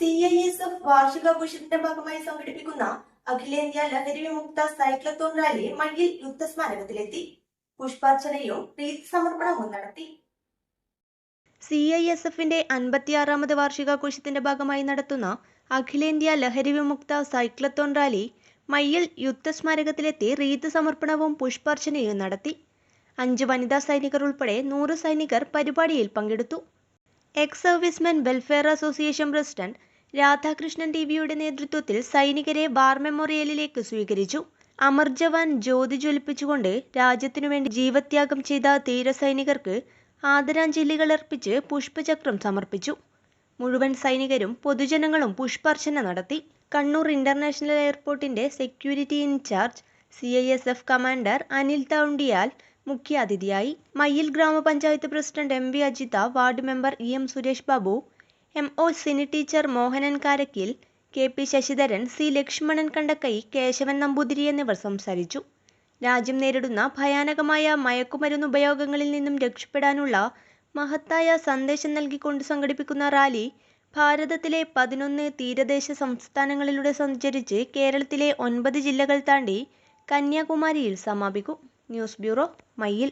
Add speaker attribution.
Speaker 1: C I S F വാർഷികാഘോഷത്തിന്റെ ഭാഗമായി സംഘടിപ്പിക്കുന്ന അഖിലേന്ത്യാ ലഹരി വിമുക്ത സൈക്ലത്തോൺ റാലി മയ്യിൽ യുദ്ധസ്മാരകത്തിലെത്തി. പുഷ്പാർച്ചനയും പ്രീതി സമർപ്പണവും നടത്തി.
Speaker 2: സി ഐ എസ് എഫിന്റെ അൻപത്തിയാറാമത് വാർഷികാഘോഷത്തിന്റെ ഭാഗമായി നടത്തുന്ന അഖിലേന്ത്യാ ലഹരി വിമുക്ത സൈക്ലത്തോൺ റാലി മയ്യിൽ യുദ്ധസ്മാരകത്തിലെത്തി റീത്ത് സമർപ്പണവും പുഷ്പാർച്ചനയും നടത്തി. അഞ്ച് വനിതാ സൈനികർ ഉൾപ്പെടെ നൂറ് സൈനികർ പരിപാടിയിൽ പങ്കെടുത്തു. Ex servicemen welfare association president Radhakrishnan T വിയുടെ നേതൃത്വത്തിൽ സൈനികരെ വാർ മെമ്മോറിയലിലേക്ക് സ്വീകരിച്ചു. അമർ ജവാൻ ജ്യോതി ജ്വലിപ്പിച്ചുകൊണ്ട് രാജ്യത്തിനു വേണ്ടി ജീവത്യാഗം ചെയ്ത ധീര സൈനികർക്ക് ആദരാഞ്ജലികൾ അർപ്പിച്ച് പുഷ്പചക്രം സമർപ്പിച്ചു. മുഴുവൻ സൈനികരും പൊതുജനങ്ങളും പുഷ്പാർച്ചന നടത്തി. Kannur international എയർപോർട്ടിന്റെ security incharge C I S F commander Anil Thoundiyal മുഖ്യാതിഥിയായി. മയ്യിൽ ഗ്രാമപഞ്ചായത്ത് president M V Ajitha ward member E M Suresh Babu M O Sini teacher Mohanan Karakkil K P Sasidharan C Lakshmanan Kandakkai Keshavan Namboothiri എന്നിവർ സംസാരിച്ചു. രാജ്യം നേരിടുന്ന ഭയാനകമായ മയക്കുമരുന്ന് ഉപയോഗങ്ങളിൽ നിന്നും രക്ഷപ്പെടാനുള്ള മഹത്തായ സന്ദേശം നൽകിക്കൊണ്ട് സംഘടിപ്പിക്കുന്ന റാലി ഭാരതത്തിലെ പതിനൊന്ന് തീരദേശ സംസ്ഥാനങ്ങളിലൂടെ സഞ്ചരിച്ച് കേരളത്തിലെ ഒൻപത് ജില്ലകൾ താണ്ടി കന്യാകുമാരിയിൽ സമാപിക്കും. News bureau Mayyil.